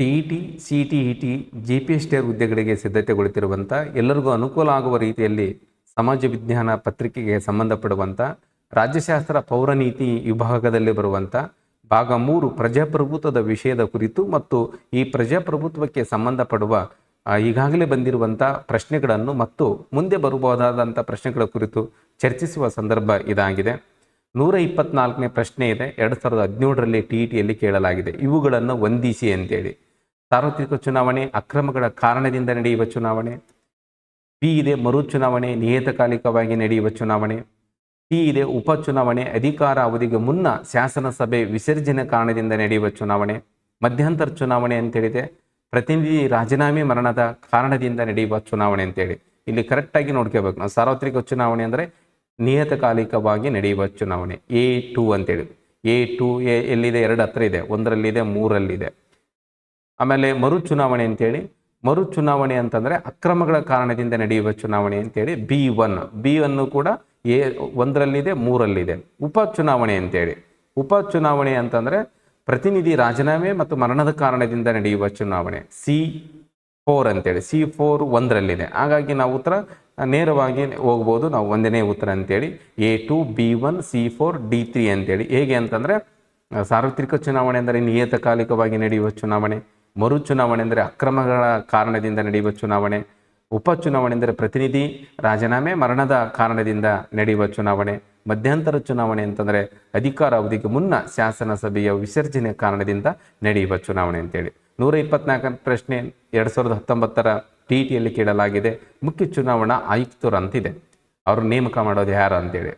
T E T, C T, E T, G P S T ಹುದ್ದೆಗಳಿಗೆ ಸಿದ್ಧತೆಗೊಳ್ಳುತ್ತಿರುವಂಥ ಎಲ್ಲರಿಗೂ ಅನುಕೂಲ ಆಗುವ ರೀತಿಯಲ್ಲಿ ಸಮಾಜ ವಿಜ್ಞಾನ ಪತ್ರಿಕೆಗೆ ಸಂಬಂಧಪಡುವಂಥ ರಾಜ್ಯಶಾಸ್ತ್ರ ಪೌರನೀತಿ ವಿಭಾಗದಲ್ಲಿ ಬರುವಂಥ ಭಾಗ ಮೂರು ಪ್ರಜಾಪ್ರಭುತ್ವದ ವಿಷಯದ ಕುರಿತು ಮತ್ತು ಈ ಪ್ರಜಾಪ್ರಭುತ್ವಕ್ಕೆ ಸಂಬಂಧಪಡುವ ಈಗಾಗಲೇ ಬಂದಿರುವಂಥ ಪ್ರಶ್ನೆಗಳನ್ನು ಮತ್ತು ಮುಂದೆ ಬರಬಹುದಾದಂಥ ಪ್ರಶ್ನೆಗಳ ಕುರಿತು ಚರ್ಚಿಸುವ ಸಂದರ್ಭ ಇದಾಗಿದೆ. ನೂರ ಇಪ್ಪತ್ನಾಲ್ಕನೇ ಪ್ರಶ್ನೆ ಇದೆ. ಎರಡು ಸಾವಿರದ ಹದಿನೇಳರಲ್ಲಿ ಟಿ ಇ ಟಿಯಲ್ಲಿ ಕೇಳಲಾಗಿದೆ. ಇವುಗಳನ್ನು ಹೊಂದಿಸಿ ಅಂತೇಳಿ. ಸಾರ್ವತ್ರಿಕ ಚುನಾವಣೆ, ಅಕ್ರಮಗಳ ಕಾರಣದಿಂದ ನಡೆಯುವ ಚುನಾವಣೆ ಬಿ ಇದೆ ಮರು ಚುನಾವಣೆ, ನಿಯತಕಾಲಿಕವಾಗಿ ನಡೆಯುವ ಚುನಾವಣೆ ಸಿ ಇದೆ ಉಪಚುನಾವಣೆ ಅಧಿಕಾರ ಅವಧಿಗೆ ಮುನ್ನ ಶಾಸನಸಭೆ ವಿಸರ್ಜನೆ ಕಾರಣದಿಂದ ನಡೆಯುವ ಚುನಾವಣೆ, ಮಧ್ಯಂತರ ಚುನಾವಣೆ ಅಂತೇಳಿದೆ. ಪ್ರತಿನಿಧಿ ರಾಜೀನಾಮೆ ಮರಣದ ಕಾರಣದಿಂದ ನಡೆಯುವ ಚುನಾವಣೆ ಅಂತೇಳಿ. ಇಲ್ಲಿ ಕರೆಕ್ಟಾಗಿ ನೋಡ್ಕೋಬೇಕು ನಾವು. ಸಾರ್ವತ್ರಿಕ ಚುನಾವಣೆ ಅಂದರೆ ನಿಯತಕಾಲಿಕವಾಗಿ ನಡೆಯುವ ಚುನಾವಣೆ. ಎ ಟು ಅಂತೇಳಿ. ಎ ಟು ಎ ಎಲ್ಲಿದೆ? ಎರಡು ಹತ್ರ ಇದೆ. ಒಂದರಲ್ಲಿದೆ, ಮೂರಲ್ಲಿದೆ. ಆಮೇಲೆ ಮರು ಚುನಾವಣೆ ಅಂತೇಳಿ ಮರು ಚುನಾವಣೆ ಅಂತಂದರೆ ಅಕ್ರಮಗಳ ಕಾರಣದಿಂದ ನಡೆಯುವ ಚುನಾವಣೆ ಅಂತೇಳಿ ಬಿ ಒನ್. ಬಿ ಅನ್ನು ಕೂಡ ಎ ಒಂದರಲ್ಲಿದೆ, ಮೂರಲ್ಲಿದೆ. ಉಪ ಚುನಾವಣೆ ಅಂತೇಳಿ. ಉಪ ಚುನಾವಣೆ ಅಂತಂದರೆ ಪ್ರತಿನಿಧಿ ರಾಜೀನಾಮೆ ಮತ್ತು ಮರಣದ ಕಾರಣದಿಂದ ನಡೆಯುವ ಚುನಾವಣೆ. ಸಿ ಫೋರ್ ಅಂತೇಳಿ. ಸಿ ಫೋರ್ ಒಂದರಲ್ಲಿದೆ. ಹಾಗಾಗಿ ನಾವು ಉತ್ತರ ನೇರವಾಗಿ ಹೋಗ್ಬೋದು. ನಾವು ಒಂದನೇ ಉತ್ತರ ಅಂತೇಳಿ. A two, B one, C four, D three ಅಂತೇಳಿ. ಹೇಗೆ ಅಂತಂದರೆ, ಸಾರ್ವತ್ರಿಕ ಚುನಾವಣೆ ಅಂದರೆ ನಿಯತಕಾಲಿಕವಾಗಿ ನಡೆಯುವ ಚುನಾವಣೆ. ಮರು ಚುನಾವಣೆ ಅಂದರೆ ಅಕ್ರಮಗಳ ಕಾರಣದಿಂದ ನಡೆಯುವ ಚುನಾವಣೆ ಉಪಚುನಾವಣೆ ಅಂದರೆ ಪ್ರತಿನಿಧಿ ರಾಜೀನಾಮೆ ಮರಣದ ಕಾರಣದಿಂದ ನಡೆಯುವ ಚುನಾವಣೆ, ಮಧ್ಯಂತರ ಚುನಾವಣೆ ಅಂತಂದರೆ ಅಧಿಕಾರ ಅವಧಿಗೆ ಮುನ್ನ ಶಾಸನಸಭೆಯ ವಿಸರ್ಜನೆ ಕಾರಣದಿಂದ ನಡೆಯುವ ಚುನಾವಣೆ ಅಂತೇಳಿ. ನೂರ ಇಪ್ಪತ್ನಾಲ್ಕನೇ ಪ್ರಶ್ನೆ ಎರಡು ಸಾವಿರದ ಹತ್ತೊಂಬತ್ತರ ಟಿ ಟಿಯಲ್ಲಿ ಕೇಳಲಾಗಿದೆ. ಮುಖ್ಯ ಚುನಾವಣಾ ಆಯುಕ್ತರು ಅಂತಿದೆ ಅವರು ನೇಮಕ ಮಾಡೋದು ಯಾರು ಅಂತೇಳಿ.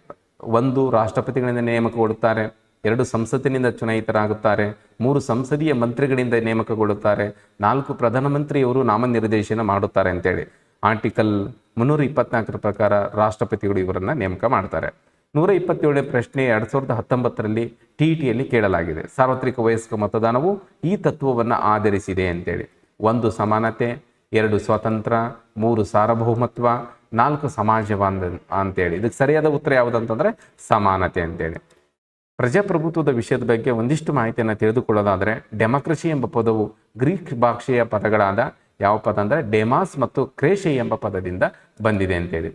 ಒಂದು ರಾಷ್ಟ್ರಪತಿಗಳಿಂದ ನೇಮಕಗೊಳ್ಳುತ್ತಾರೆ ಎರಡು ಸಂಸತ್ತಿನಿಂದ ಚುನಾಯಿತರಾಗುತ್ತಾರೆ, ಮೂರು ಸಂಸದೀಯ ಮಂತ್ರಿಗಳಿಂದ ನೇಮಕಗೊಳ್ಳುತ್ತಾರೆ, ನಾಲ್ಕು ಪ್ರಧಾನಮಂತ್ರಿಯವರು ನಾಮನಿರ್ದೇಶನ ಮಾಡುತ್ತಾರೆ ಅಂತೇಳಿ. ಆರ್ಟಿಕಲ್ ಮುನ್ನೂರ ಇಪ್ಪತ್ನಾಲ್ಕರ ಪ್ರಕಾರ ರಾಷ್ಟ್ರಪತಿಗಳು ಇವರನ್ನ ನೇಮಕ ಮಾಡ್ತಾರೆ. ನೂರ ಇಪ್ಪತ್ತೇಳನೇ ಪ್ರಶ್ನೆ ಎರಡು ಸಾವಿರದ ಹತ್ತೊಂಬತ್ತರಲ್ಲಿ ಟಿ ಟಿಯಲ್ಲಿ ಕೇಳಲಾಗಿದೆ. ಸಾರ್ವತ್ರಿಕ ವಯಸ್ಕ ಮತದಾನವು ಈ ತತ್ವವನ್ನು ಆಧರಿಸಿದೆ ಅಂತೇಳಿ. ಒಂದು ಸಮಾನತೆ, ಎರಡು ಸ್ವಾತಂತ್ರ್ಯ, ಮೂರು ಸಾರ್ವಭೌಮತ್ವ, ನಾಲ್ಕು ಸಮಾಜವಾದ ಅಂತೇಳಿ. ಇದಕ್ಕೆ ಸರಿಯಾದ ಉತ್ತರ ಯಾವುದಂತಂದ್ರೆ ಸಮಾನತೆ ಅಂತೇಳಿ. ಪ್ರಜಾಪ್ರಭುತ್ವದ ವಿಷಯದ ಬಗ್ಗೆ ಒಂದಿಷ್ಟು ಮಾಹಿತಿಯನ್ನು ತಿಳಿದುಕೊಳ್ಳೋದಾದರೆ, ಡೆಮಾಕ್ರಸಿ ಎಂಬ ಪದವು ಗ್ರೀಕ್ ಭಾಷೆಯ ಪದಗಳಾದ ಯಾವ ಪದ ಅಂದರೆ ಡೆಮಾಸ್ ಮತ್ತು ಕ್ರೇಷೆ ಎಂಬ ಪದದಿಂದ ಬಂದಿದೆ ಅಂತೇಳಿ.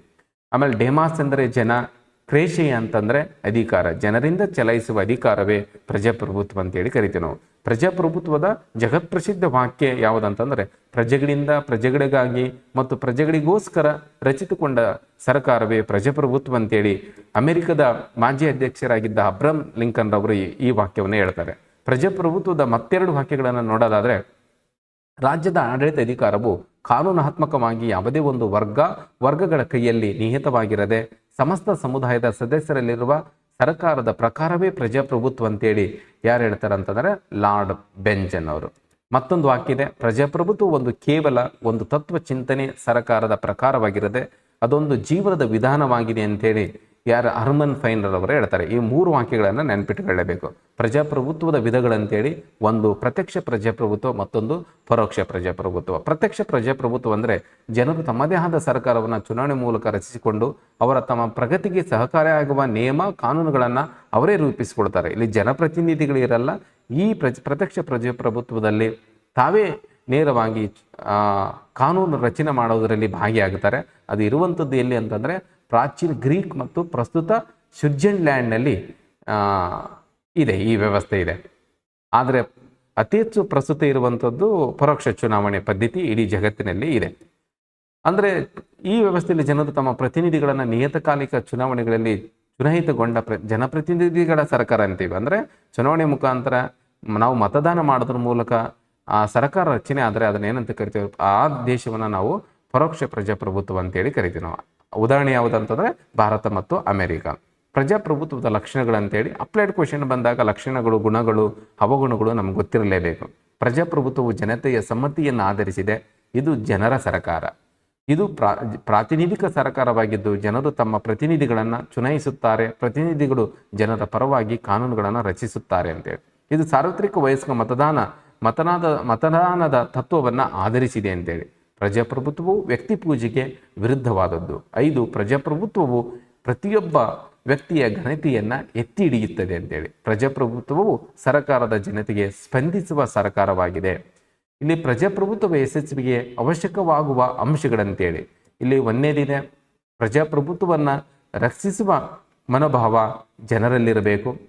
ಆಮೇಲೆ ಡೆಮಾಸ್ ಅಂದರೆ ಜನ, ಕ್ರೇಷೆ ಅಂತಂದರೆ ಅಧಿಕಾರ, ಜನರಿಂದ ಚಲಾಯಿಸುವ ಅಧಿಕಾರವೇ ಪ್ರಜಾಪ್ರಭುತ್ವ ಅಂತೇಳಿ ಕರಿತೀವಿ ನಾವು. ಪ್ರಜಾಪ್ರಭುತ್ವದ ಜಗತ್ಪ್ರಸಿದ್ಧ ವಾಕ್ಯ ಯಾವುದಂತಂದರೆ, ಪ್ರಜೆಗಳಿಂದ ಪ್ರಜೆಗಳಿಗಾಗಿ ಮತ್ತು ಪ್ರಜೆಗಳಿಗೋಸ್ಕರ ರಚಿತಗೊಂಡ ಸರ್ಕಾರವೇ ಪ್ರಜಾಪ್ರಭುತ್ವ ಅಂತೇಳಿ ಅಮೆರಿಕದ ಮಾಜಿ ಅಧ್ಯಕ್ಷರಾಗಿದ್ದ ಅಬ್ರಮ್ ಲಿಂಕನ್ ರವರು ಈ ವಾಕ್ಯವನ್ನು ಹೇಳ್ತಾರೆ. ಪ್ರಜಾಪ್ರಭುತ್ವದ ಮತ್ತೆರಡು ವಾಕ್ಯಗಳನ್ನು ನೋಡೋದಾದರೆ, ರಾಜ್ಯದ ಆಡಳಿತ ಅಧಿಕಾರವು ಕಾನೂನಾತ್ಮಕವಾಗಿ ಯಾವುದೇ ಒಂದು ವರ್ಗ, ವರ್ಗಗಳ ಕೈಯಲ್ಲಿ ನಿಹಿತವಾಗಿರದೆ ಸಮಸ್ತ ಸಮುದಾಯದ ಸದಸ್ಯರಲ್ಲಿರುವ ಸರ್ಕಾರದ ಪ್ರಕಾರವೇ ಪ್ರಜಾಪ್ರಭುತ್ವ ಅಂತೇಳಿ ಯಾರು ಹೇಳ್ತಾರೆ ಅಂತಂದರೆ ಲಾರ್ಡ್ ಬೆಂಜನ್ ಅವರು. ಮತ್ತೊಂದು ವಾಕ್ಯ ಇದೆ, ಪ್ರಜಾಪ್ರಭುತ್ವ ಒಂದು ಕೇವಲ ಒಂದು ತತ್ವ ಚಿಂತನೆ ಸರ್ಕಾರದ ಪ್ರಕಾರವಾಗಿರದೆ ಅದೊಂದು ಜೀವನದ ವಿಧಾನವಾಗಿದೆ ಅಂತೇಳಿ ಯಾರು ಅರ್ಮನ್ ಫೈನರ್ ಅವರು ಹೇಳ್ತಾರೆ. ಈ ಮೂರು ವಾಕ್ಯಗಳನ್ನು ನೆನಪಿಟ್ಟುಕೊಳ್ಳಬೇಕು ಪ್ರಜಾಪ್ರಭುತ್ವದ ವಿಧಗಳಂತೇಳಿ ಒಂದು ಪ್ರತ್ಯಕ್ಷ ಪ್ರಜಾಪ್ರಭುತ್ವ, ಮತ್ತೊಂದು ಪರೋಕ್ಷ ಪ್ರಜಾಪ್ರಭುತ್ವ. ಪ್ರತ್ಯಕ್ಷ ಪ್ರಜಾಪ್ರಭುತ್ವ ಅಂದರೆ ಜನರು ತಮ್ಮದೇ ಆದ ಸರ್ಕಾರವನ್ನು ಚುನಾವಣೆ ಮೂಲಕ ರಚಿಸಿಕೊಂಡು ಅವರ ತಮ್ಮ ಪ್ರಗತಿಗೆ ಸಹಕಾರಿಯಾಗುವ ನಿಯಮ, ಕಾನೂನುಗಳನ್ನು ಅವರೇ ರೂಪಿಸಿಕೊಳ್ತಾರೆ ಇಲ್ಲಿ ಜನಪ್ರತಿನಿಧಿಗಳಿರಲ್ಲ ಈ ಪ್ರಜ, ಪ್ರತ್ಯಕ್ಷ ಪ್ರಜಾಪ್ರಭುತ್ವದಲ್ಲಿ ತಾವೇ ನೇರವಾಗಿ ಕಾನೂನು ರಚನೆ ಮಾಡೋದರಲ್ಲಿ ಭಾಗಿಯಾಗುತ್ತಾರೆ ಅದು ಇರುವಂಥದ್ದು ಎಲ್ಲಿ ಅಂತಂದರೆ ಪ್ರಾಚೀನ ಗ್ರೀಕ್ ಮತ್ತು ಪ್ರಸ್ತುತ ಸ್ವಿಟ್ಜರ್ಲ್ಯಾಂಡ್ನಲ್ಲಿ ಇದೆ, ಈ ವ್ಯವಸ್ಥೆ ಇದೆ. ಆದರೆ ಅತಿ ಹೆಚ್ಚು ಪ್ರಸ್ತುತ ಇರುವಂಥದ್ದು ಪರೋಕ್ಷ ಚುನಾವಣೆ ಪದ್ಧತಿ ಇಡೀ ಜಗತ್ತಿನಲ್ಲಿ ಇದೆ. ಅಂದರೆ ಈ ವ್ಯವಸ್ಥೆಯಲ್ಲಿ ಜನರು ತಮ್ಮ ಪ್ರತಿನಿಧಿಗಳನ್ನು ನಿಯತಕಾಲಿಕ ಚುನಾವಣೆಗಳಲ್ಲಿ ಚುನಾಯಿತಗೊಂಡ ಪ್ರ, ಜನಪ್ರತಿನಿಧಿಗಳ ಸರ್ಕಾರ ಅಂತೀವಿ. ಅಂದರೆ ಚುನಾವಣೆ ಮುಖಾಂತರ ನಾವು ಮತದಾನ ಮಾಡೋದ್ರ ಮೂಲಕ ಆ ಸರ್ಕಾರ ರಚನೆ ಆದರೆ ಅದನ್ನ ಏನಂತ ಕರಿತೀವಿ? ಆ ದೇಶವನ್ನು ನಾವು ಪರೋಕ್ಷ ಪ್ರಜಾಪ್ರಭುತ್ವ ಅಂತೇಳಿ ಕರಿತೀವಿ ನಾವು. ಉದಾಹರಣೆ ಯಾವುದಂತಂದ್ರೆ ಭಾರತ ಮತ್ತು ಅಮೆರಿಕ. ಪ್ರಜಾಪ್ರಭುತ್ವದ ಲಕ್ಷಣಗಳಂತೇಳಿ ಅಪ್ಲೈಡ್ ಕ್ವಶನ್ ಬಂದಾಗ ಲಕ್ಷಣಗಳು, ಗುಣಗಳು, ಅವಗುಣಗಳು ನಮ್ಗೆ ಗೊತ್ತಿರಲೇಬೇಕು. ಪ್ರಜಾಪ್ರಭುತ್ವವು ಜನತೆಯ ಸಮ್ಮತಿಯನ್ನು ಆಧರಿಸಿದೆ. ಇದು ಜನರ ಸರ್ಕಾರ. ಇದು ಪ್ರಾ, ಪ್ರಾತಿನಿಧಿಕ ಸರ್ಕಾರವಾಗಿದ್ದು ಜನರು ತಮ್ಮ ಪ್ರತಿನಿಧಿಗಳನ್ನು ಚುನಾಯಿಸುತ್ತಾರೆ. ಪ್ರತಿನಿಧಿಗಳು ಜನರ ಪರವಾಗಿ ಕಾನೂನುಗಳನ್ನು ರಚಿಸುತ್ತಾರೆ ಅಂತೇಳಿ. ಇದು ಸಾರ್ವತ್ರಿಕ ವಯಸ್ಕ ಮತದಾನ, ಮತನಾದ, ಮತದಾನದ ತತ್ವವನ್ನು ಆಧರಿಸಿದೆ ಅಂತೇಳಿ. ಪ್ರಜಾಪ್ರಭುತ್ವವು ವ್ಯಕ್ತಿ ಪೂಜೆಗೆ ವಿರುದ್ಧವಾದದ್ದು. ಐದು, ಪ್ರಜಾಪ್ರಭುತ್ವವು ಪ್ರತಿಯೊಬ್ಬ ವ್ಯಕ್ತಿಯ ಘನತೆಯನ್ನು ಎತ್ತಿ ಹಿಡಿಯುತ್ತದೆ ಅಂತೇಳಿ. ಪ್ರಜಾಪ್ರಭುತ್ವವು ಸರ್ಕಾರದ ಜನತೆಗೆ ಸ್ಪಂದಿಸುವ ಸರ್ಕಾರವಾಗಿದೆ. ಇಲ್ಲಿ ಪ್ರಜಾಪ್ರಭುತ್ವ ಯಶಸ್ವಿಗೆ ಅವಶ್ಯಕವಾಗುವ ಅಂಶಗಳಂತೇಳಿ. ಇಲ್ಲಿ ಒಂದನೇದಿದೆ ಪ್ರಜಾಪ್ರಭುತ್ವವನ್ನು ರಕ್ಷಿಸುವ ಮನೋಭಾವ ಜನರಲ್ಲಿರಬೇಕು.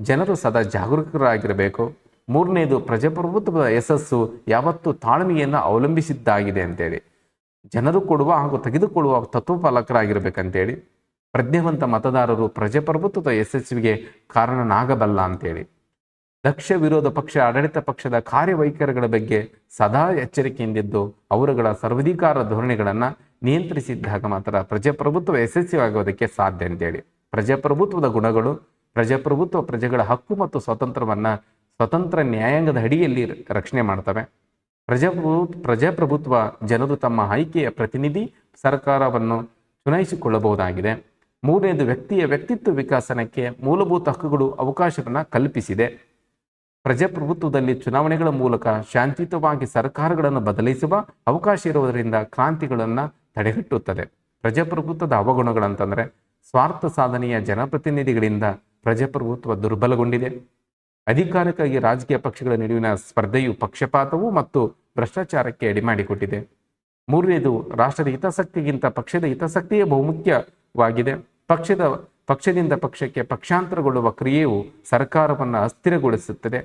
ಜನರು ಸದಾ ಜಾಗರೂಕರಾಗಿರಬೇಕು. ಮೂರನೇದು ಪ್ರಜಾಪ್ರಭುತ್ವದ ಯಶಸ್ಸು ಯಾವತ್ತೂ ತಾಳ್ಮೆಯನ್ನು ಅವಲಂಬಿಸಿದ್ದಾಗಿದೆ ಅಂತೇಳಿ. ಜನರು ಕೊಡುವ ಹಾಗೂ ತೆಗೆದುಕೊಳ್ಳುವ ತತ್ವಪಾಲಕರಾಗಿರ್ಬೇಕಂತೇಳಿ ಪ್ರಜ್ಞಾವಂತ ಮತದಾರರು ಪ್ರಜಾಪ್ರಭುತ್ವದ ಯಶಸ್ವಿಗೆ ಕಾರಣನಾಗಬಲ್ಲ ಅಂತೇಳಿ. ದಕ್ಷ ವಿರೋಧ ಪಕ್ಷ, ಆಡಳಿತ ಪಕ್ಷದ ಕಾರ್ಯವೈಖರಿಗಳ ಬಗ್ಗೆ ಸದಾ ಎಚ್ಚರಿಕೆಯಿಂದಿದ್ದು, ಅವರುಗಳ ಸರ್ವಾಧಿಕಾರ ಧೋರಣೆಗಳನ್ನು ನಿಯಂತ್ರಿಸಿದ್ದಾಗ ಮಾತ್ರ ಪ್ರಜಾಪ್ರಭುತ್ವ ಯಶಸ್ವಿಯಾಗುವುದಕ್ಕೆ ಸಾಧ್ಯ ಅಂತೇಳಿ. ಪ್ರಜಾಪ್ರಭುತ್ವದ ಗುಣಗಳು, ಪ್ರಜಾಪ್ರಭುತ್ವ ಪ್ರಜೆಗಳ ಹಕ್ಕು ಮತ್ತು ಸ್ವಾತಂತ್ರ್ಯವನ್ನ ಸ್ವತಂತ್ರ ನ್ಯಾಯಾಂಗದ ಅಡಿಯಲ್ಲಿ ರಕ್ಷಣೆ ಮಾಡ್ತವೆ. ಪ್ರಜಾಪ್ರಭು ಪ್ರಜಾಪ್ರಭುತ್ವ ಜನರು ತಮ್ಮ ಆಯ್ಕೆಯ ಪ್ರತಿನಿಧಿ ಸರ್ಕಾರವನ್ನು ಚುನಾಯಿಸಿಕೊಳ್ಳಬಹುದಾಗಿದೆ. ಮೂರನೇದು ವ್ಯಕ್ತಿಯ ವ್ಯಕ್ತಿತ್ವ ವಿಕಾಸನಕ್ಕೆ ಮೂಲಭೂತ ಹಕ್ಕುಗಳು, ಅವಕಾಶವನ್ನು ಕಲ್ಪಿಸಿದೆ. ಪ್ರಜಾಪ್ರಭುತ್ವದಲ್ಲಿ ಚುನಾವಣೆಗಳ ಮೂಲಕ ಶಾಂತಿಯುತವಾಗಿ ಸರ್ಕಾರಗಳನ್ನು ಬದಲಿಸುವ ಅವಕಾಶ ಇರುವುದರಿಂದ ಕ್ರಾಂತಿಗಳನ್ನು ತಡೆಗಟ್ಟುತ್ತದೆ. ಪ್ರಜಾಪ್ರಭುತ್ವದ ಅವಗುಣಗಳಂತಂದರೆ ಸ್ವಾರ್ಥ ಸಾಧನೆಯ ಜನಪ್ರತಿನಿಧಿಗಳಿಂದ ಪ್ರಜಾಪ್ರಭುತ್ವ ದುರ್ಬಲಗೊಂಡಿದೆ. ಅಧಿಕಾರಕ್ಕಾಗಿ ರಾಜಕೀಯ ಪಕ್ಷಗಳ ನಡುವಿನ ಸ್ಪರ್ಧೆಯು ಪಕ್ಷಪಾತವು ಮತ್ತು ಭ್ರಷ್ಟಾಚಾರಕ್ಕೆ ಅಡಿಮಾಡಿಕೊಟ್ಟಿದೆ ಮೂರನೇದು, ರಾಷ್ಟ್ರದ ಹಿತಾಸಕ್ತಿಗಿಂತ ಪಕ್ಷದ ಹಿತಾಸಕ್ತಿಯೇ ಬಹುಮುಖ್ಯವಾಗಿದೆ. ಪಕ್ಷದ, ಪಕ್ಷದಿಂದ ಪಕ್ಷಕ್ಕೆ ಪಕ್ಷಾಂತರಗೊಳ್ಳುವ ಕ್ರಿಯೆಯು ಸರ್ಕಾರವನ್ನು ಅಸ್ಥಿರಗೊಳಿಸುತ್ತದೆ.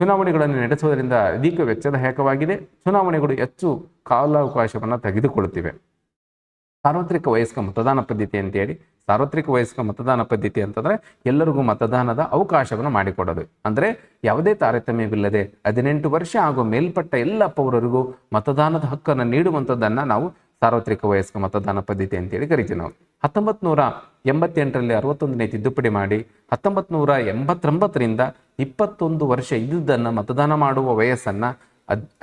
ಚುನಾವಣೆಗಳನ್ನು ನಡೆಸುವುದರಿಂದ ಅಧಿಕ ವೆಚ್ಚದಾಯಕವಾಗಿದೆ ಚುನಾವಣೆಗಳು ಹೆಚ್ಚು ಕಾಲಾವಕಾಶವನ್ನು ತೆಗೆದುಕೊಳ್ಳುತ್ತಿವೆ. ಸಾರ್ವತ್ರಿಕ ವಯಸ್ಕ ಮತದಾನ ಪದ್ಧತಿ ಅಂತೇಳಿ, ಸಾರ್ವತ್ರಿಕ ವಯಸ್ಕ ಮತದಾನ ಪದ್ಧತಿ ಅಂತಂದ್ರೆ ಎಲ್ಲರಿಗೂ ಮತದಾನದ ಅವಕಾಶವನ್ನು ಮಾಡಿಕೊಡೋದು. ಅಂದ್ರೆ ಯಾವುದೇ ತಾರತಮ್ಯವಿಲ್ಲದೆ ಹದಿನೆಂಟು ವರ್ಷ ಹಾಗೂ ಮೇಲ್ಪಟ್ಟ ಎಲ್ಲ ಪೌರರಿಗೂ ಮತದಾನದ ಹಕ್ಕನ್ನು ನೀಡುವಂಥದ್ದನ್ನ ನಾವು ಸಾರ್ವತ್ರಿಕ ವಯಸ್ಕ ಮತದಾನ ಪದ್ಧತಿ ಅಂತೇಳಿ ಕರಿತೀವಿ ನಾವು. ಹತ್ತೊಂಬತ್ತು ನೂರ ಎಂಬತ್ತೆಂಟರಲ್ಲಿ ಅರವತ್ತೊಂದನೇ ತಿದ್ದುಪಡಿ ಮಾಡಿ ಹತ್ತೊಂಬತ್ತು ನೂರ ಎಂಬತ್ತೊಂಬತ್ತರಿಂದ ಇಪ್ಪತ್ತೊಂದು ವರ್ಷ ಇದ್ದುದನ್ನು ಮತದಾನ ಮಾಡುವ ವಯಸ್ಸನ್ನು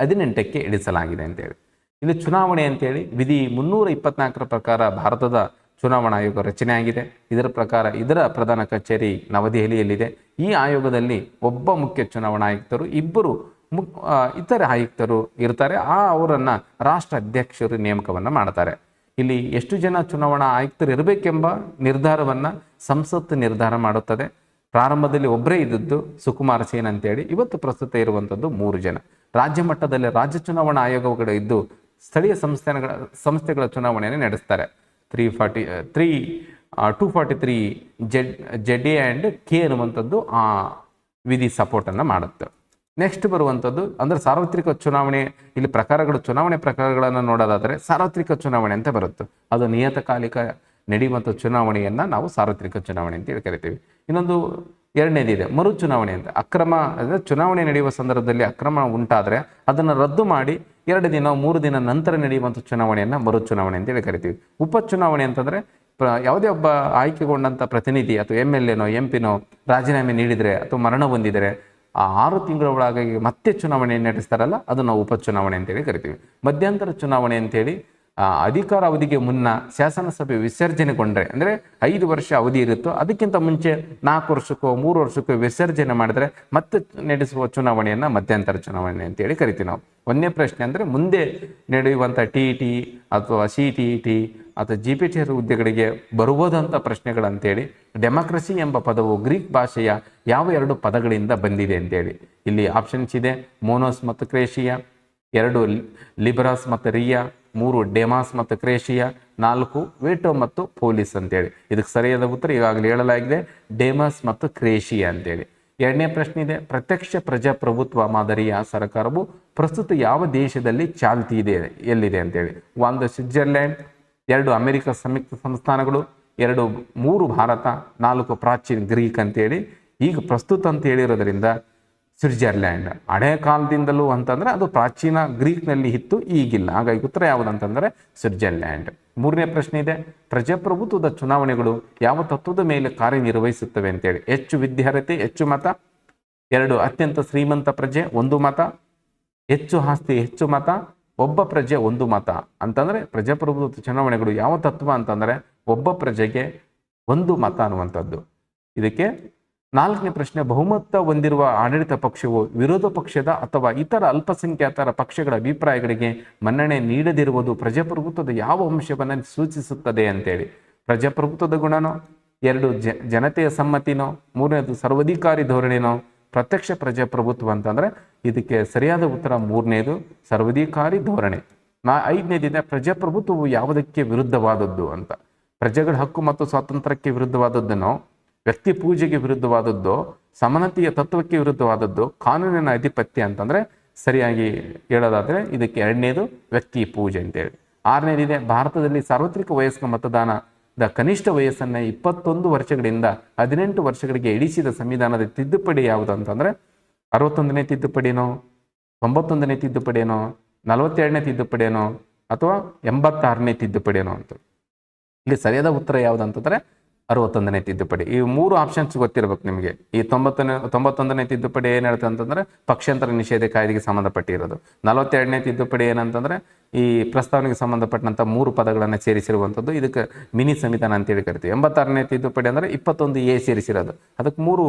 ಹದಿನೆಂಟಕ್ಕೆ ಇಳಿಸಲಾಗಿದೆ ಅಂತೇಳಿ. ಇನ್ನು ಚುನಾವಣೆ ಅಂತೇಳಿ ವಿಧಿ ಮುನ್ನೂರ ಇಪ್ಪತ್ನಾಲ್ಕರ ಪ್ರಕಾರ ಭಾರತದ ಚುನಾವಣಾ ಆಯೋಗ ರಚನೆಯಾಗಿದೆ. ಇದರ ಪ್ರಕಾರ ಇದರ ಪ್ರಧಾನ ಕಚೇರಿ ನವದೆಹಲಿಯಲ್ಲಿದೆ. ಈ ಆಯೋಗದಲ್ಲಿ ಒಬ್ಬ ಮುಖ್ಯ ಚುನಾವಣಾ ಆಯುಕ್ತರು, ಇಬ್ಬರು ಮುಕ್ ಇತರೆ ಆಯುಕ್ತರು ಇರ್ತಾರೆ. ಆ, ಅವರನ್ನು ರಾಷ್ಟ್ರ ಅಧ್ಯಕ್ಷರು ನೇಮಕವನ್ನು ಮಾಡ್ತಾರೆ. ಇಲ್ಲಿ ಎಷ್ಟು ಜನ ಚುನಾವಣಾ ಆಯುಕ್ತರು ಇರಬೇಕೆಂಬ ನಿರ್ಧಾರವನ್ನು ಸಂಸತ್ತು ನಿರ್ಧಾರ ಮಾಡುತ್ತದೆ. ಪ್ರಾರಂಭದಲ್ಲಿ ಒಬ್ಬರೇ ಇದ್ದದ್ದು ಸುಕುಮಾರ್ ಸೇನ್ ಅಂತೇಳಿ. ಇವತ್ತು ಪ್ರಸ್ತುತ ಇರುವಂಥದ್ದು ಮೂರು ಜನ. ರಾಜ್ಯ ಮಟ್ಟದಲ್ಲಿ ರಾಜ್ಯ ಚುನಾವಣಾ ಆಯೋಗಗಳು ಇದ್ದು ಸ್ಥಳೀಯ ಸಂಸ್ಥೆಗಳ ಸಂಸ್ಥೆಗಳ ಚುನಾವಣೆಯನ್ನು ನಡೆಸ್ತಾರೆ. Three forty three two forty three Z Z A and K ಅನ್ನುವಂಥದ್ದು ಆ ವಿಧಿ ಸಪೋರ್ಟನ್ನು ಮಾಡುತ್ತೆ. ನೆಕ್ಸ್ಟ್ ಬರುವಂಥದ್ದು ಅಂದರೆ ಸಾರ್ವತ್ರಿಕ ಚುನಾವಣೆ, ಇಲ್ಲಿ ಪ್ರಕಾರಗಳು, ಚುನಾವಣೆ ಪ್ರಕಾರಗಳನ್ನು ನೋಡೋದಾದರೆ ಸಾರ್ವತ್ರಿಕ ಚುನಾವಣೆ ಅಂತ ಬರುತ್ತೆ. ಅದು ನಿಯತಕಾಲಿಕ ನಡೆಯುವಂಥ ಚುನಾವಣೆಯನ್ನು ನಾವು ಸಾರ್ವತ್ರಿಕ ಚುನಾವಣೆ ಅಂತ ಹೇಳಿ ಕರಿತೀವಿ. ಇನ್ನೊಂದು ಎರಡನೇದಿದೆ ಮರು ಚುನಾವಣೆ ಅಂತ. ಅಕ್ರಮ ಅಂದರೆ ಚುನಾವಣೆ ನಡೆಯುವ ಸಂದರ್ಭದಲ್ಲಿ ಅಕ್ರಮ ಉಂಟಾದರೆ ಅದನ್ನು ರದ್ದು ಮಾಡಿ ಎರಡು ದಿನ, ಮೂರು ದಿನ ನಂತರ ನಡೆಯುವಂಥ ಚುನಾವಣೆಯನ್ನು ಮರು ಚುನಾವಣೆ ಅಂತೇಳಿ ಕರಿತೀವಿ. ಉಪಚುನಾವಣೆ ಅಂತಂದರೆ ಪ್ರ- ಯಾವುದೇ ಒಬ್ಬ ಆಯ್ಕೆಗೊಂಡಂಥ ಪ್ರತಿನಿಧಿ ಅಥವಾ ಎಂ ಎಲ್ ಎನೋ, ಎಂ ಪಿನೋ ರಾಜೀನಾಮೆ ನೀಡಿದರೆ ಅಥವಾ ಮರಣ ಹೊಂದಿದರೆ ಆ ಆರು ತಿಂಗಳ ಒಳಗಾಗಿ ಮತ್ತೆ ಚುನಾವಣೆ ನಡೆಸ್ತಾರಲ್ಲ, ಅದು ನಾವು ಉಪಚುನಾವಣೆ ಅಂತೇಳಿ ಕರಿತೀವಿ. ಮಧ್ಯಂತರ ಚುನಾವಣೆ ಅಂತೇಳಿ ಅಧಿಕಾರ ಅವಧಿಗೆ ಮುನ್ನ ಶಾಸನಸಭೆ ವಿಸರ್ಜನೆಗೊಂಡ್ರೆ, ಅಂದರೆ ಐದು ವರ್ಷ ಅವಧಿ ಇರುತ್ತೋ, ಅದಕ್ಕಿಂತ ಮುಂಚೆ ನಾಲ್ಕು ವರ್ಷಕ್ಕೋ, ಮೂರು ವರ್ಷಕ್ಕೋ ವಿಸರ್ಜನೆ ಮಾಡಿದ್ರೆ ಮತ್ತೆ ನಡೆಸುವ ಚುನಾವಣೆಯನ್ನು ಮಧ್ಯಂತರ ಚುನಾವಣೆ ಅಂತೇಳಿ ಕರಿತೀವಿ ನಾವು. ಒಂದನೇ ಪ್ರಶ್ನೆ ಅಂದರೆ ಮುಂದೆ ನಡೆಯುವಂಥ ಟಿ ಟಿ ಅಥವಾ ಸಿ ಟಿ ಟಿ ಅಥವಾ ಜಿ ಪಿ ಟಿ ಹುದ್ದೆಗಳಿಗೆ ಬರುವುದಂಥ ಪ್ರಶ್ನೆಗಳಂತೇಳಿ, ಡೆಮಾಕ್ರಸಿ ಎಂಬ ಪದವು ಗ್ರೀಕ್ ಭಾಷೆಯ ಯಾವ ಎರಡು ಪದಗಳಿಂದ ಬಂದಿದೆ ಅಂತೇಳಿ. ಇಲ್ಲಿ ಆಪ್ಷನ್ಸ್ ಇದೆ ಮೋನೋಸ್ ಮತ್ತು ಕ್ರೇಷಿಯಾ. ಎರಡು ಲಿಬ್ರಾಸ್ ಮತ್ತು ರಿಯಾ, ಮೂರು ಡೆಮಾಸ್ ಮತ್ತು ಕ್ರೇಷಿಯಾ, ನಾಲ್ಕು ವೇಟೋ ಮತ್ತು ಪೊಲೀಸ್ ಅಂತೇಳಿ. ಇದಕ್ಕೆ ಸರಿಯಾದ ಉತ್ತರ ಈಗಾಗಲೇ ಹೇಳಲಾಗಿದೆ, ಡೆಮಾಸ್ ಮತ್ತು ಕ್ರೇಷಿಯಾ ಅಂತೇಳಿ. ಎರಡನೇ ಪ್ರಶ್ನೆ ಇದೆ, ಪ್ರತ್ಯಕ್ಷ ಪ್ರಜಾಪ್ರಭುತ್ವ ಮಾದರಿಯ ಸರ್ಕಾರವು ಪ್ರಸ್ತುತ ಯಾವ ದೇಶದಲ್ಲಿ ಚಾಲ್ತಿ ಇದೆ, ಎಲ್ಲಿದೆ ಅಂತೇಳಿ. ಒಂದು ಸ್ವಿಟ್ಜರ್ಲ್ಯಾಂಡ್ ಎರಡು ಅಮೆರಿಕ ಸಂಯುಕ್ತ ಸಂಸ್ಥಾನಗಳು, ಎರಡು ಮೂರು ಭಾರತ, ನಾಲ್ಕು ಪ್ರಾಚೀನ ಗ್ರೀಕ್ ಅಂತೇಳಿ. ಈಗ ಪ್ರಸ್ತುತ ಅಂತ ಹೇಳಿರೋದ್ರಿಂದ ಸ್ವಿಟ್ಜರ್ಲ್ಯಾಂಡ್. ಹಳೆ ಕಾಲದಿಂದಲೂ ಅಂತಂದ್ರೆ ಅದು ಪ್ರಾಚೀನ ಗ್ರೀಕ್ನಲ್ಲಿ ಇತ್ತು, ಈಗಿಲ್ಲ. ಹಾಗಾಗಿ ಉತ್ತರ ಯಾವುದಂತಂದರೆ ಸ್ವಿಟ್ಜರ್ಲ್ಯಾಂಡ್. ಮೂರನೇ ಪ್ರಶ್ನೆ ಇದೆ. ಪ್ರಜಾಪ್ರಭುತ್ವದ ಚುನಾವಣೆಗಳು ಯಾವ ತತ್ವದ ಮೇಲೆ ಕಾರ್ಯನಿರ್ವಹಿಸುತ್ತವೆ ಅಂತೇಳಿ. ಹೆಚ್ಚು ವಿದ್ಯಾರ್ಹತೆ, ಹೆಚ್ಚು ಮತ. ಎರಡು, ಅತ್ಯಂತ ಶ್ರೀಮಂತ ಪ್ರಜೆ, ಒಂದು ಮತ. ಹೆಚ್ಚು ಆಸ್ತಿ, ಹೆಚ್ಚು ಮತ. ಒಬ್ಬ ಪ್ರಜೆ, ಒಂದು ಮತ. ಅಂತಂದ್ರೆ ಪ್ರಜಾಪ್ರಭುತ್ವ ಚುನಾವಣೆಗಳು ಯಾವ ತತ್ವ ಅಂತಂದ್ರೆ ಒಬ್ಬ ಪ್ರಜೆಗೆ ಒಂದು ಮತ ಅನ್ನುವಂಥದ್ದು. ಇದಕ್ಕೆ ನಾಲ್ಕನೇ ಪ್ರಶ್ನೆ, ಬಹುಮತ ಹೊಂದಿರುವ ಆಡಳಿತ ಪಕ್ಷವು ವಿರೋಧ ಪಕ್ಷದ ಅಥವಾ ಇತರ ಅಲ್ಪಸಂಖ್ಯಾತರ ಪಕ್ಷಗಳ ಅಭಿಪ್ರಾಯಗಳಿಗೆ ಮನ್ನಣೆ ನೀಡದಿರುವುದು ಪ್ರಜಾಪ್ರಭುತ್ವದ ಯಾವ ಅಂಶವನ್ನು ಸೂಚಿಸುತ್ತದೆ ಅಂತೇಳಿ. ಪ್ರಜಾಪ್ರಭುತ್ವದ ಗುಣನೋ, ಎರಡು ಜ, ಜನತೆಯ ಸಮ್ಮತಿನೋ, ಮೂರನೇದು ಸರ್ವಾಧಿಕಾರಿ ಧೋರಣೆನೋ ಪ್ರತ್ಯಕ್ಷ ಪ್ರಜಾಪ್ರಭುತ್ವ ಅಂತಂದ್ರೆ ಇದಕ್ಕೆ ಸರಿಯಾದ ಉತ್ತರ ಮೂರನೇದು ಸರ್ವಾಧಿಕಾರಿ ಧೋರಣೆ. ನಾ, ಐದನೇದಿದೆ ಪ್ರಜಾಪ್ರಭುತ್ವವು ಯಾವುದಕ್ಕೆ ವಿರುದ್ಧವಾದದ್ದು ಅಂತ. ಪ್ರಜೆಗಳ ಹಕ್ಕು ಮತ್ತು ಸ್ವಾತಂತ್ರ್ಯಕ್ಕೆ ವಿರುದ್ಧವಾದದ್ದನ್ನು ವ್ಯಕ್ತಿ ಪೂಜೆಗೆ ವಿರುದ್ಧವಾದದ್ದು, ಸಮಾನತೆಯ ತತ್ವಕ್ಕೆ ವಿರುದ್ಧವಾದದ್ದು, ಕಾನೂನಿನ ಅಧಿಪತ್ಯ ಅಂತಂದ್ರೆ ಸರಿಯಾಗಿ ಹೇಳೋದಾದ್ರೆ ಇದಕ್ಕೆ ಎರಡನೇದು ವ್ಯಕ್ತಿ ಪೂಜೆ ಅಂತೇಳಿ. ಆರನೇದಿದೆ, ಭಾರತದಲ್ಲಿ ಸಾರ್ವತ್ರಿಕ ವಯಸ್ಕ ಮತದಾನ ದ ಕನಿಷ್ಠ ವಯಸ್ಸನ್ನ ಇಪ್ಪತ್ತೊಂದು ವರ್ಷಗಳಿಂದ ಹದಿನೆಂಟು ವರ್ಷಗಳಿಗೆ ಇಳಿಸಿದ ಸಂವಿಧಾನದ ತಿದ್ದುಪಡಿ ಯಾವುದು ಅಂತಂದ್ರೆ, ಅರವತ್ತೊಂದನೇ ತಿದ್ದುಪಡಿನೋ, ತೊಂಬತ್ತೊಂದನೇ ತಿದ್ದುಪಡಿನೋ, ನಲವತ್ತೆರಡನೇ ತಿದ್ದುಪಡಿನೋ ಅಥವಾ ಎಂಬತ್ತಾರನೇ ತಿದ್ದುಪಡಿನೋ ಅಂತ ಇಲ್ಲಿ ಸರಿಯಾದ ಉತ್ತರ ಯಾವುದು ಅಂತಂದ್ರೆ ಅರವತ್ತೊಂದನೇ ತಿದ್ದುಪಡಿ. ಈ ಮೂರು ಆಪ್ಷನ್ಸ್ ಗೊತ್ತಿರಬೇಕು ನಿಮಗೆ. ಈ ತೊಂಬತ್ತನೇ, ತೊಂಬತ್ತೊಂದನೇ ತಿದ್ದುಪಡಿ ಏನು ಹೇಳ್ತದೆ ಅಂತಂದ್ರೆ ಪಕ್ಷಾಂತರ ನಿಷೇಧ ಕಾಯ್ದೆಗೆ ಸಂಬಂಧಪಟ್ಟಿರೋದು. ನಲವತ್ತೆರಡನೇ ತಿದ್ದುಪಡಿ ಏನಂತಂದ್ರೆ ಈ ಪ್ರಸ್ತಾವನೆಗೆ ಸಂಬಂಧಪಟ್ಟಂಥ ಮೂರು ಪದಗಳನ್ನು ಸೇರಿಸಿರುವಂಥದ್ದು. ಇದಕ್ಕೆ ಮಿನಿ ಸಂವಿಧಾನ ಅಂತೇಳಿ ಕರಿತೀವಿ. ಎಂಬತ್ತಾರನೇ ತಿದ್ದುಪಡಿ ಅಂದ್ರೆ ಇಪ್ಪತ್ತೊಂದು ಎ ಸೇರಿಸಿರೋದು. ಅದಕ್ಕೆ ಮೂರು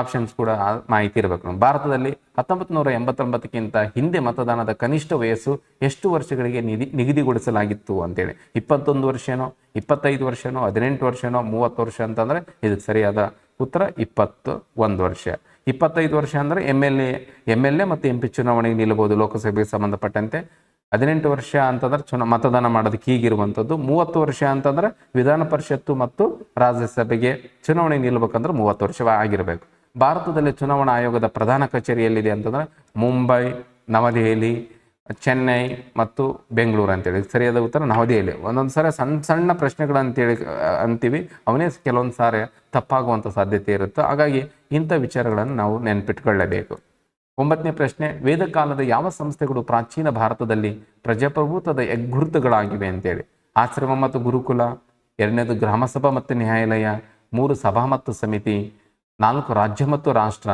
ಆಪ್ಷನ್ಸ್ ಕೂಡ ಮಾಹಿತಿ ಇರಬೇಕು ನಾವು ಭಾರತದಲ್ಲಿ ಹತ್ತೊಂಬತ್ತು ನೂರ ಎಂಬತ್ತೊಂಬತ್ತಕ್ಕಿಂತ ಹಿಂದೆ ಮತದಾನದ ಕನಿಷ್ಠ ವಯಸ್ಸು ಎಷ್ಟು ವರ್ಷಗಳಿಗೆ ನಿಧಿ ನಿಗದಿಗೊಳಿಸಲಾಗಿತ್ತು ಅಂತೇಳಿ. ಇಪ್ಪತ್ತೊಂದು ವರ್ಷನೋ, ಇಪ್ಪತ್ತೈದು ವರ್ಷನೋ, ಹದಿನೆಂಟು ವರ್ಷನೋ, ಮೂವತ್ತು ವರ್ಷ ಅಂತಂದರೆ ಇದಕ್ಕೆ ಸರಿಯಾದ ಉತ್ತರ ಇಪ್ಪತ್ತು ಒಂದು ವರ್ಷ. ಇಪ್ಪತ್ತೈದು ವರ್ಷ ಅಂದರೆ M L A M L A ಮತ್ತು ಎಂ ಪಿ ಚುನಾವಣೆಗೆ ನಿಲ್ಲಬಹುದು. ಲೋಕಸಭೆಗೆ ಸಂಬಂಧಪಟ್ಟಂತೆ ಹದಿನೆಂಟು ವರ್ಷ ಅಂತಂದ್ರೆ ಚುನಾ, ಮತದಾನ ಮಾಡೋದಕ್ಕೆ ಹೀಗಿರುವಂಥದ್ದು ಮೂವತ್ತು ವರ್ಷ ಅಂತಂದ್ರೆ ವಿಧಾನ ಪರಿಷತ್ತು ಮತ್ತು ರಾಜ್ಯಸಭೆಗೆ ಚುನಾವಣೆ ನಿಲ್ಬೇಕಂದ್ರೆ ಮೂವತ್ತು ವರ್ಷ ಆಗಿರಬೇಕು. ಭಾರತದಲ್ಲಿ ಚುನಾವಣಾ ಆಯೋಗದ ಪ್ರಧಾನ ಕಚೇರಿ ಎಲ್ಲಿದೆ ಅಂತಂದ್ರೆ ಮುಂಬೈ, ನವದೆಹಲಿ, ಚೆನ್ನೈ ಮತ್ತು ಬೆಂಗಳೂರು ಅಂತೇಳಿ. ಸರಿಯಾದ ಉತ್ತರ ನವದೆಹಲಿ. ಒಂದೊಂದು ಸಾರಿ ಸಣ್ಣ ಸಣ್ಣ ಪ್ರಶ್ನೆಗಳು ಅಂತೇಳಿ ಅಂತೀವಿ. ಅವನೇ ಕೆಲವೊಂದು ಸಾರಿ ತಪ್ಪಾಗುವಂಥ ಸಾಧ್ಯತೆ ಇರುತ್ತೆ. ಹಾಗಾಗಿ ಇಂಥ ವಿಚಾರಗಳನ್ನು ನಾವು ನೆನಪಿಟ್ಕೊಳ್ಳಲೇಬೇಕು ಒಂಬತ್ತನೇ ಪ್ರಶ್ನೆ, ವೇದಕಾಲದ ಯಾವ ಸಂಸ್ಥೆಗಳು ಪ್ರಾಚೀನ ಭಾರತದಲ್ಲಿ ಪ್ರಜಾಪ್ರಭುತ್ವದ ಹೆಗ್ಗುರುತುಗಳಾಗಿವೆ ಅಂತೇಳಿ. ಆಶ್ರಮ ಮತ್ತು ಗುರುಕುಲ, ಎರಡನೇದು ಗ್ರಾಮಸಭಾ ಮತ್ತು ನ್ಯಾಯಾಲಯ, ಮೂರು ಸಭಾ ಮತ್ತು ಸಮಿತಿ, ನಾಲ್ಕು ರಾಜ್ಯ ಮತ್ತು ರಾಷ್ಟ್ರ.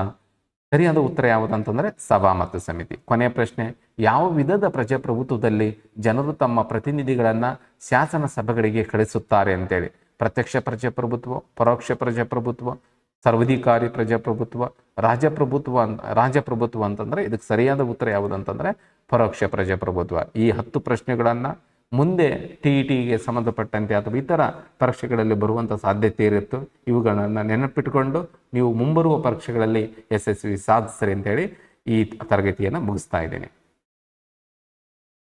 ಸರಿಯಾದ ಉತ್ತರ ಯಾವುದಂತಂದರೆ ಸಭಾ ಮತ್ತು ಸಮಿತಿ. ಕೊನೆಯ ಪ್ರಶ್ನೆ, ಯಾವ ವಿಧದ ಪ್ರಜಾಪ್ರಭುತ್ವದಲ್ಲಿ ಜನರು ತಮ್ಮ ಪ್ರತಿನಿಧಿಗಳನ್ನು ಶಾಸನ ಸಭೆಗಳಿಗೆ ಕಳಿಸುತ್ತಾರೆ ಅಂತೇಳಿ. ಪ್ರತ್ಯಕ್ಷ ಪ್ರಜಾಪ್ರಭುತ್ವ, ಪರೋಕ್ಷ ಪ್ರಜಾಪ್ರಭುತ್ವ, ಸರ್ವಾಧಿಕಾರಿ ಪ್ರಜಾಪ್ರಭುತ್ವ ರಾಜಪ್ರಭುತ್ವ ಅಂತ ರಾಜಪ್ರಭುತ್ವ ಅಂತಂದ್ರೆ ಇದಕ್ಕೆ ಸರಿಯಾದ ಉತ್ತರ ಯಾವುದಂತಂದರೆ ಪರೋಕ್ಷ ಪ್ರಜಾಪ್ರಭುತ್ವ. ಈ ಹತ್ತು ಪ್ರಶ್ನೆಗಳನ್ನು ಮುಂದೆ ಟಿ ಇ ಟಿಗೆ ಸಂಬಂಧಪಟ್ಟಂತೆ ಅಥವಾ ಇತರ ಪರೀಕ್ಷೆಗಳಲ್ಲಿ ಬರುವಂಥ ಸಾಧ್ಯತೆ ಇರುತ್ತೆ. ಇವುಗಳನ್ನು ನೆನಪಿಟ್ಟುಕೊಂಡು ನೀವು ಮುಂಬರುವ ಪರೀಕ್ಷೆಗಳಲ್ಲಿ ಯಶಸ್ವಿ ಸಾಧಿಸ್ರಿ ಅಂತೇಳಿ ಈ ತರಗತಿಯನ್ನು ಮುಗಿಸ್ತಾ ಇದ್ದೇನೆ.